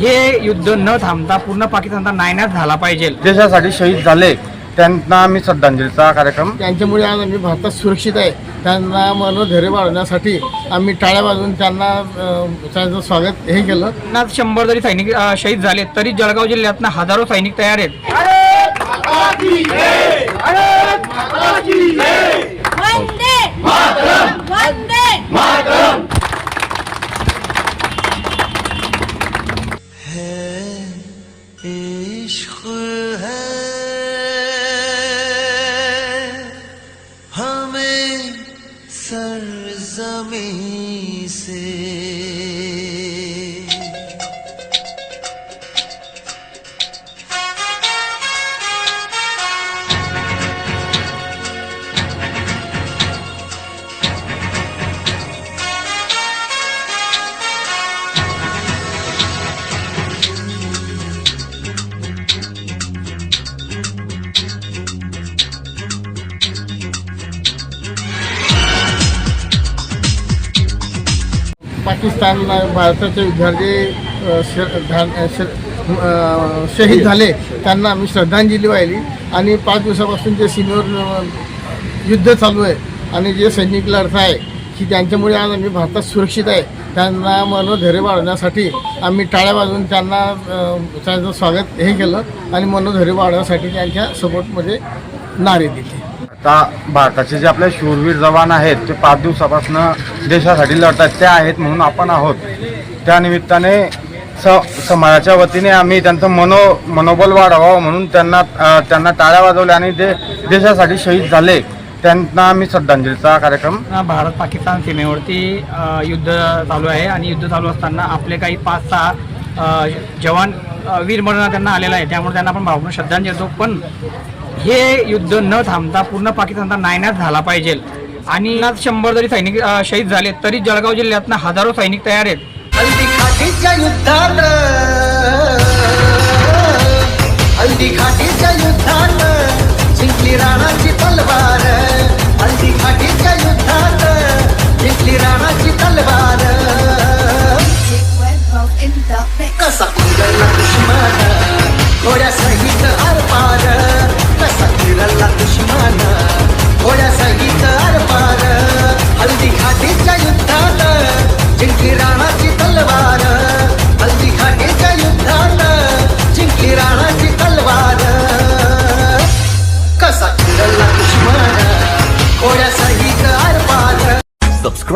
हे युद्ध न थांबता पूर्ण पाकिस्तानचा नायनाट झाला पाहिजे. देशासाठी शहीद झाले. त्यांना आम्ही श्रद्धांजलीचा कार्यक्रम त्यांच्यामुळे आज आम्ही भारतात सुरक्षित आहे. त्यांना मनोधैर्य वाढवण्यासाठी आम्ही टाळ्या वाजवून त्यांना अ, त्यांचं स्वागत हे केलं. ना शंभर जरी सैनिक अ, शहीद झाले तरी जळगाव जिल्ह्यातनं हजारो सैनिक तयार आहेत. है इश्क है। हमें सरजमी से पाकिस्तान भारताचे विद्यार्थी शहीद झाले त्यांना आम्ही श्रद्धांजली वाहिली. आणि पाच दिवसापासून जे सिनियर युद्ध चालू आहे आणि जे सैनिक लढत आहे की त्यांच्यामुळे आज आम्ही भारतात सुरक्षित आहे त्यांना मनोधैर्य वाढवण्यासाठी आम्ही टाळ्या वाजून त्यांना त्यांचं स्वागत हे केलं आणि मनोधैर्य वाढवण्यासाठी त्यांच्या सपोर्टमध्ये नारे दिले. आता भारताचे जे आपले शूरवीर जवान आहेत ते पाच दिवसापासून देशासाठी लढतात ते आहेत म्हणून आपण आहोत. त्यानिमित्ताने स समाजाच्या वतीने आम्ही त्यांचं मनो मनोबल वाढवावं म्हणून त्यांना त्यांना टाळ्या वाजवल्या आणि ते देशासाठी शहीद झाले. त्यांना आम्ही श्रद्धांजलीचा कार्यक्रम भारत पाकिस्तान सीमेवरती युद्ध चालू आहे आणि युद्ध चालू असताना आपले काही पाच सहा जवान वीर वीरमरण त्यांना आलेला आहे. त्यामुळे त्यांना आपण भावपूर्ण श्रद्धांजली देतो. पण हे युद्ध न थांबता पूर्ण पाकिस्तानचा नायनाट झाला पाहिजे. आणि शंभर जरी सैनिक अ, शहीद झाले तरी जळगाव जिल्ह्यातनं हजारो सैनिक तयार आहेत. हल्दी खाटीच्या युद्धात हल्दी खाटीच्या युद्धात जिंकली राणाची तलवार. हल्दी खाटीच्या युद्धात जिंकली राणाची तलवार. in the mix कसा कुरला दुश्मन. घोड्या सहित आरपार. कसा कुरला दुश्मन.